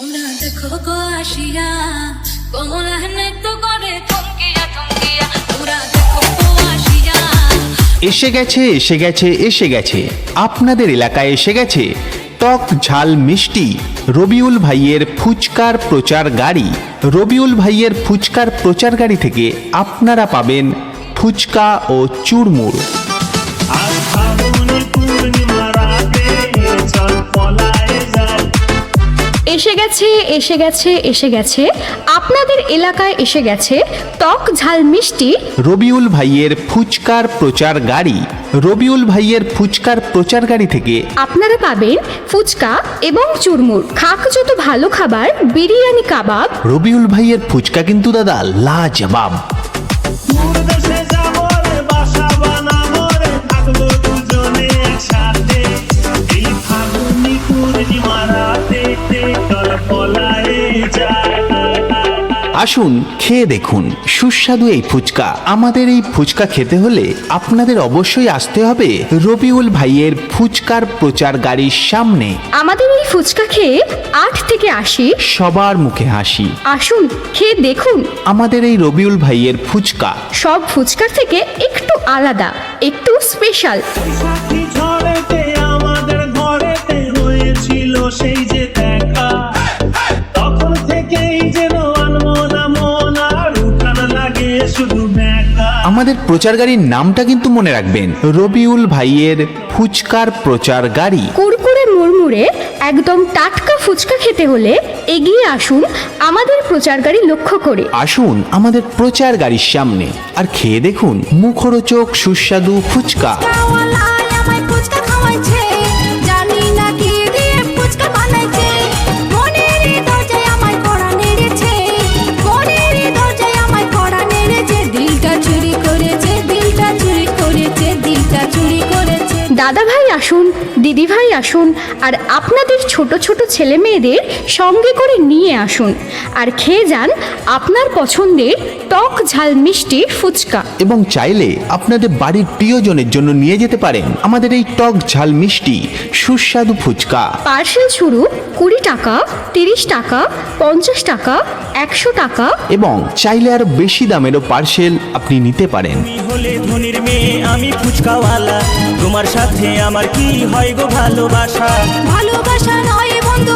তোমরা দেখো গো আসিয়া করে থমকিয়া থমকিয়া। তোমরা দেখো এসে গেছে এসে গেছে এসে গেছে। আপনাদের এলাকায় এসে গেছে টক ঝাল মিষ্টি, রবিউল ভাইয়ের ফুচকার প্রচার গাড়ি। রবিউল ভাইয়ের ফুচকার প্রচার গাড়ি থেকে আপনারা পাবেন ফুচকা ও চুরমুড়। এসে গেছে এসে গেছে এসে গেছে। আপনাদের এলাকায় এসে গেছে টক ঝাল মিষ্টি। রবিউল ভাইয়ের ফুচকার প্রচার গাড়ি। রবিউল ভাইয়ের ফুচকার প্রচার গাড়ি থেকে আপনারা পাবেন ফুচকা এবং চুরমুর খাক যত ভালো খাবার বিরিয়ানি কাবাব। রবিউল ভাইয়ের ফুচকা কিন্তু দাদা লাজবাব। আসুন খেয়ে দেখুন। সুস্বাদু এই ফুচকা। আমাদের এই ফুচকা খেতে হলে আপনাদের অবশ্যই আসতে হবে রবিউল ভাইয়ের ফুচকার প্রচার গাড়ির সামনে। আমাদের এই ফুচকা খেয়ে আট থেকে আশি সবার মুখে হাসি। আসুন খেয়ে দেখুন। আমাদের এই রবিউল ভাইয়ের ফুচকা। সব ফুচকার থেকে একটু আলাদা একটু স্পেশাল আমাদের প্রচার গাড়ির নামটা কিন্তু মনে রাখবেন। রবিউল ভাইয়ের ফুচকার প্রচার গাড়ি কুরকুরে মুড়মুড়ে একদম টাটকা ফুচকা খেতে হলে এগিয়ে আসুন আমাদের প্রচার গাড়ি লক্ষ্য করে। আসুন আমাদের প্রচার গাড়ির সামনে। আর খেয়ে দেখুন মুখরোচক সুস্বাদু ফুচকা। ফুচকা দাদা ভাই আসুন দিদি ভাই আসুন আর আপনাদের ছোট ছোট ছেলে মেয়েদের সঙ্গে করে নিয়ে আসুন। আর খেয়ে যান আপনার পছন্দের টক ঝাল মিষ্টি ফুচকা। এবং চাইলে আপনাদের বাড়ির প্রিয়জনের জন্য নিয়ে যেতে পারেন আমাদের এই টক ঝাল মিষ্টি সুস্বাদু ফুচকা। পার্সেল শুরু কুড়ি টাকা তিরিশ টাকা পঞ্চাশ টাকা একশো টাকা। এবং চাইলে আরও বেশি দামেরও পার্সেল আপনি নিতে পারেন। হলে ধনির মেয়ে আমি ফুচকাওয়ালা। তোমার সাথে আমার কি হয় গো ভালোবাসা? ভালোবাসা নয় বন্ধু